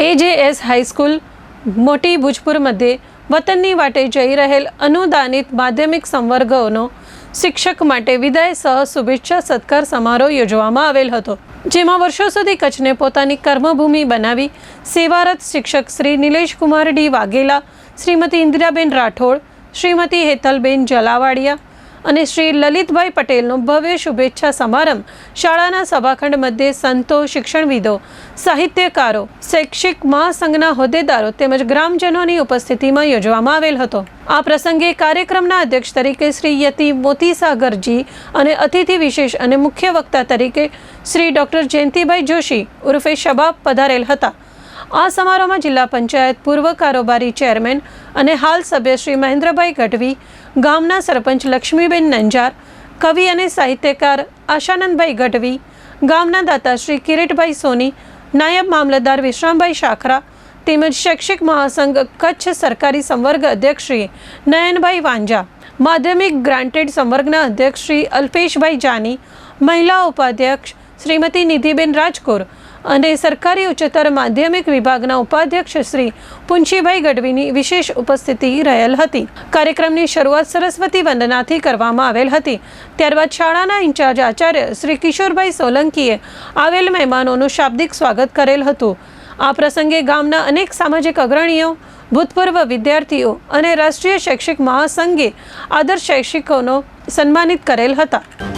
એજેએસ high school મોટી ભુજપુરमध्ये વતનની વાટે જઈ રહેલ અનુદાનિત માધ્યમિક સંવર્ગોનો શિક્ષક માટે વિદાય સહ શુભેચ્છા સત્કાર સમારોહ યોજવામાં આવેલ હતો. જેમાં વર્ષો સુધી કચ્છને પોતાની કર્મભૂમિ બનાવી સેવારત શિક્ષક શ્રી નિલેશકુમાર ડી વાઘેલા, શ્રીમતી ઇન્દિરાબેન રાઠોડ, શ્રીમતી હેતલબેન જલાવાડિયા અને શ્રી લલિતભાઈ પટેલનો ભવ્ય શુભેચ્છા સમારંભ શાળાના સભાખંડ મધ્યે સંતો, શિક્ષણવિદો, સાહિત્યકારો, શૈક્ષિક મહાસંઘના હોદ્દેદારો તેમજ ગ્રામજનોની ઉપસ્થિતિમાં યોજવામાં આવેલ હતો. આ પ્રસંગે કાર્યક્રમના અધ્યક્ષ તરીકે શ્રી યતિ મોતીસાગરજી અને અતિથિ વિશેષ અને મુખ્ય વક્તા તરીકે શ્રી ડૉક્ટર જયંતિભાઈ જોશી ઉર્ફે શબાબ પધારેલ હતા. આ સમારોહમાં જિલ્લા પંચાયત પૂર્વ કારોબારી ચેરમેન અને હાલ સભ્ય શ્રી મહેન્દ્રભાઈ ગઢવી, ગામના સરપંચ લક્ષ્મીબેન નંજાર, કવિ અને સાહિત્યકાર આશાનંદભાઈ ગઢવી, ગામના દાતા શ્રી કિરીટભાઈ સોની, નાયબ મામલતદાર વિશ્રામભાઈ શાખરા, તેમજ શૈક્ષિક મહાસંઘ કચ્છ સરકારી સંવર્ગ અધ્યક્ષ શ્રી નયનભાઈ વાંજા માધ્યમિક ગ્રાન્ટેડ સંવર્ગના અધ્યક્ષ શ્રી અલ્પેશભાઈ જાની, મહિલા ઉપાધ્યક્ષ શ્રીમતી નિધિબેન રાજકોર અને સરકારી ઉચ્ચતર માધ્યમિક વિભાગના ઉપાધ્યક્ષ શ્રી પુંછીભાઈ ગઢવીની વિશેષ ઉપસ્થિતિ રહેલ હતી. કાર્યક્રમની શરૂઆત સરસ્વતી વંદનાથી કરવામાં આવેલ હતી. ત્યારબાદ શાળાના ઇન્ચાર્જ આચાર્ય શ્રી કિશોરભાઈ સોલંકીએ આવેલ મહેમાનોનું શાબ્દિક સ્વાગત કરેલ હતું. આ પ્રસંગે ગામના અનેક સામાજિક અગ્રણીઓ, ભૂતપૂર્વ વિદ્યાર્થીઓ અને રાષ્ટ્રીય શૈક્ષિક મહાસંઘે આદર્શ શૈક્ષિકોનો સન્માનિત કરેલ હતા.